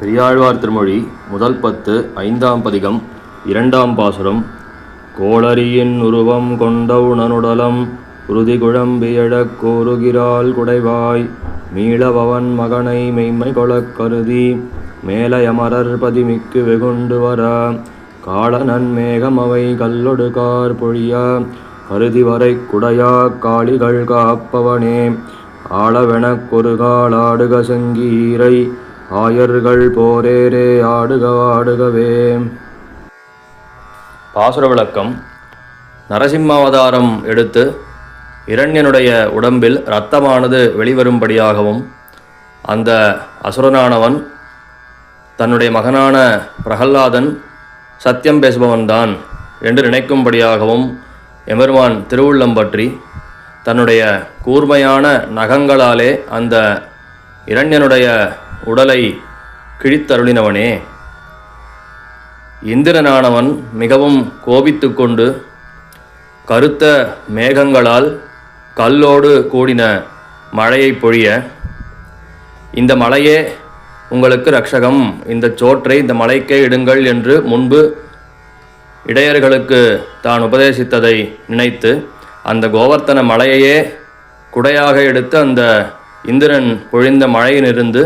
பெரியாழ்வார் திருமொழி முதல் பத்து ஐந்தாம் பதிகம் இரண்டாம் பாசுரம். கோளரியின் உருவம் கொண்டவுணனுடலம் உறுதி குழம்பியழக் கூறுகிறாள் குடைவாய். மீளபவன் மகனை மெய்மை கொளக் கருதி மேலயமரர் பதிமிக்கு வெகுண்டு வர. காளனன் மேகம் அவை கல்லொடுகார் பொழிய கருதி வரை குடையா காளிகள் காப்பவனே. ஆளவெனக் கொருகாலாடுக செங்கீரை ஆயர்கள் போரேரே ஆடுக ஆடுகவே. பாசுர விளக்கம் நரசிம்மாவதாரம் எடுத்து இரண்யனுடைய உடம்பில் இரத்தமானது வெளிவரும்படியாகவும் அந்த அசுரனானவன் தன்னுடைய மகனான பிரகல்லாதன் சத்தியம் பேசுபவன்தான் என்று நினைக்கும்படியாகவும் எமர்வான் திருவுள்ளம் பற்றி தன்னுடைய கூர்மையான நகங்களாலே அந்த இரண்யனுடைய உடலை கிழித்தருளினவனே. இந்திரனானவன் மிகவும் கோபித்து கொண்டு கருத்த மேகங்களால் கல்லோடு கூடின மழையை பொழிய இந்த மலையே உங்களுக்கு ரக்ஷகம் இந்த சோற்றை இந்த மலைக்கே இடுங்கள் என்று முன்பு இடையர்களுக்கு தான் உபதேசித்ததை நினைத்து அந்த கோவர்த்தன மலையையே குடையாக எடுத்து அந்த இந்திரன் பொழிந்த மழையிலிருந்து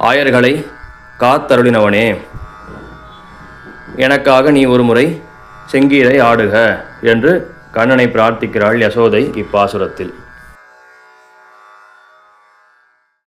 ஆயர்களை காத்தருளினவனே. எனக்காக நீ ஒரு முறை செங்கீரை ஆடுக என்று கண்ணனை பிரார்த்திக்கிறாள் யசோதை இப்பாசுரத்தில்.